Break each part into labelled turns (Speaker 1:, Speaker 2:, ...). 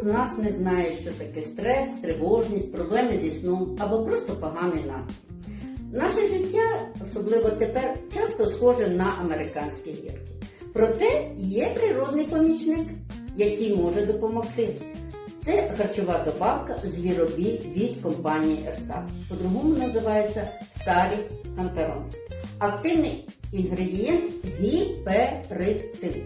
Speaker 1: з нас не знає, що таке стрес, тривожність, проблеми зі сном або просто поганий настрій. Наше життя, особливо тепер, часто схоже на американські гірки. Проте є природний помічник, який може допомогти. Це харчова добавка звіробій від компанії Ерсак. По-другому називається Сарі Кантерон. Активний інгредієнт гіперицин.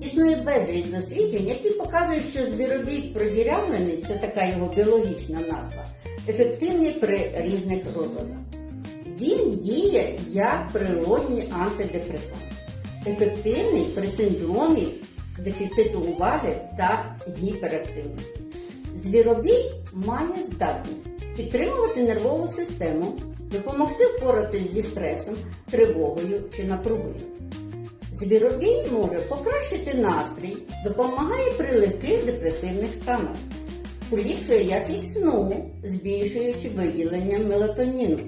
Speaker 1: Існує безліч досліджень, які показують, що звіробій продірявлений, це така його біологічна назва, ефективний при різних розладах. Він діє як природній антидепресант, ефективний при синдромі дефіциту уваги та гіперактивності. Звіробій має здатність підтримувати нервову систему, допомогти впоратись зі стресом, тривогою чи напругою. Звіробій може покращити настрій, допомагає при легких депресивних станах, поліпшує якість сну, збільшуючи виділення мелатоніну.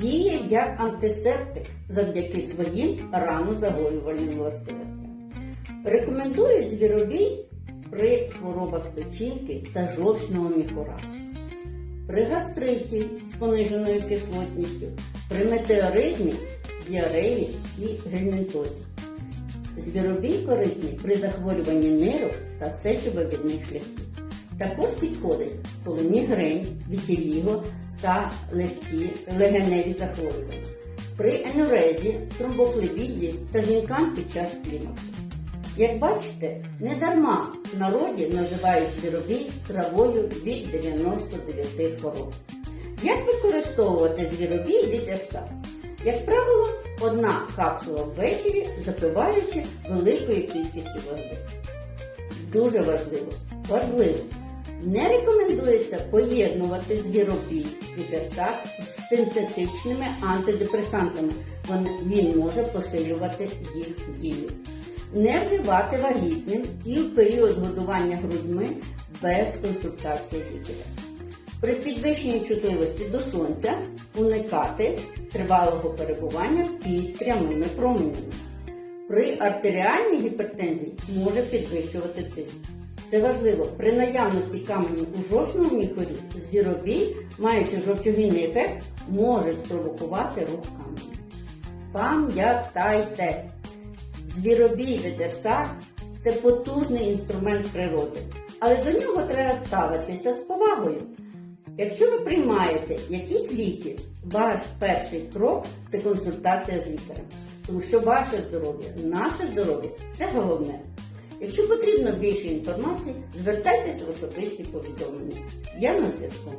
Speaker 1: Діє як антисептик завдяки своїм ранозагоювальним властивостям. Рекомендують звіробій при хворобах печінки та жовчного міхура, при гастриті з пониженою кислотністю, при метеоризмі, діареї і гельмінтозі. Звіробій корисний при захворюванні нирок та сечовивідних шляхів. Також підходить, коли мігрень, вітіліго та легкі легеневі захворювання, при енурезі, тромбофлебіді та жінкам під час клімаксу. Як бачите, не дарма в народі називають звіробій травою від 99 хвороб. Як використовувати звіробій від епса? Як правило, одна капсула ввечері, запиваючи великою кількістю води. Дуже важливо, важливо. Не рекомендується поєднувати звіробій від епса з синтетичними антидепресантами. Він може посилювати їх дію не вживати вагітним і в період годування грудьми без консультації лікаря. При підвищенні чутливості до сонця уникати тривалого перебування під прямими променями. При артеріальній гіпертензії може підвищувати тиск. Це важливо, при наявності каменю у жовчному міхорі звіробій, маючи жовчогінний ефект, може спровокувати рух каменю. Пам'ятайте! Звіробій ветерсак це потужний інструмент природи, але до нього треба ставитися з повагою. Якщо ви приймаєте якісь ліки, ваш перший крок це консультація з лікарем. Тому що ваше здоров'я, наше здоров'я це головне. Якщо потрібно більше інформації, звертайтеся в особисті повідомлення. Я на зв'язку.